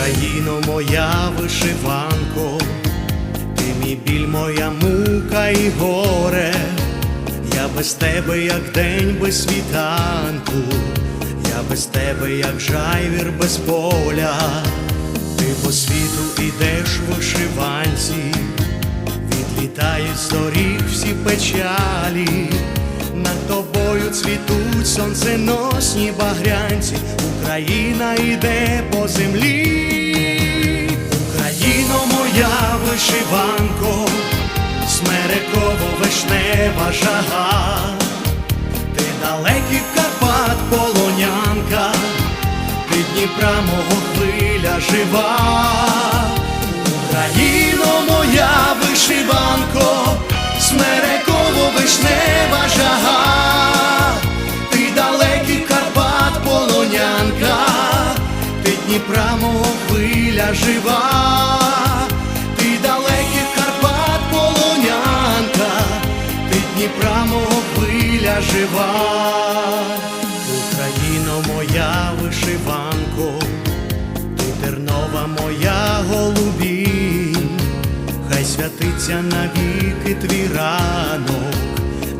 Україно, моя вишиванко, ти мій біль, моя мука і горе, я без тебе, як день без світанку, я без тебе, як жайвір без поля, ти по світу ідеш вишиванці, відлітають з доріг всі печалі, над тобою цвітуть сонценосні багрянці, Україна йде по землі, Україно моя вишиванко, смереково вишнева жага, ти далекий Карпат полонянка, ти Дніпра мого хвиля жива, Україно моя вишиванко, смереково вишнева жага, ти далекий Карпат полонянка, ти Дніпра мого хвиля жива, Дніпра мого хвиля жива, Україно моя вишиванко, ти тернова моя голубінь, хай святиться навіки твій ранок,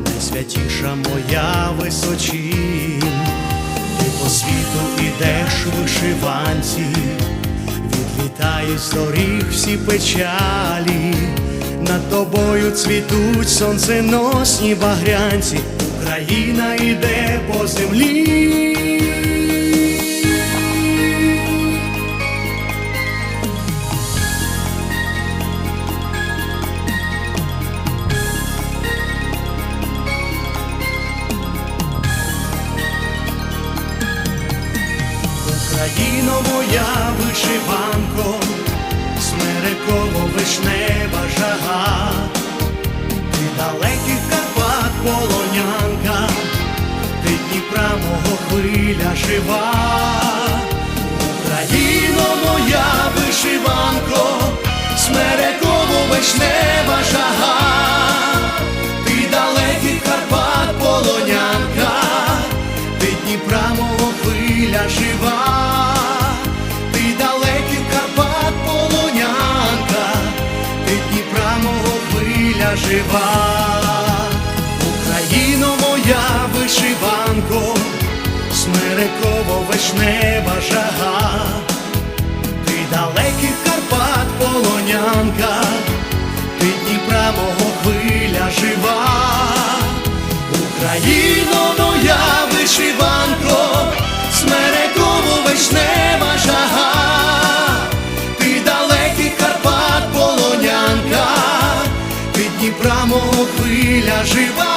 найсвятіша моя височінь, ти по світу ідеш вишиванці, відлітають з доріг всі печалі, над тобою цвітуть сонценосні багрянці, Україна йде по землі. Україно моя вишиванко, хвиля жива, Україно моя вишиванко, смереково вишнева жага, ти далекий Карпат полонянка, ти Дніпра мого хвиля жива, ти далекий Карпат полонянка, ти Дніпра хвиля жива, Україно моя вишиванко, смереково вишнева жага, ти далекий Карпат полонянка, ти Дніпра мого хвиля жива. Україно моя вишиванко, смереково вишнева жага, ти далекий Карпат полонянка, ти Дніпра мого хвиля жива,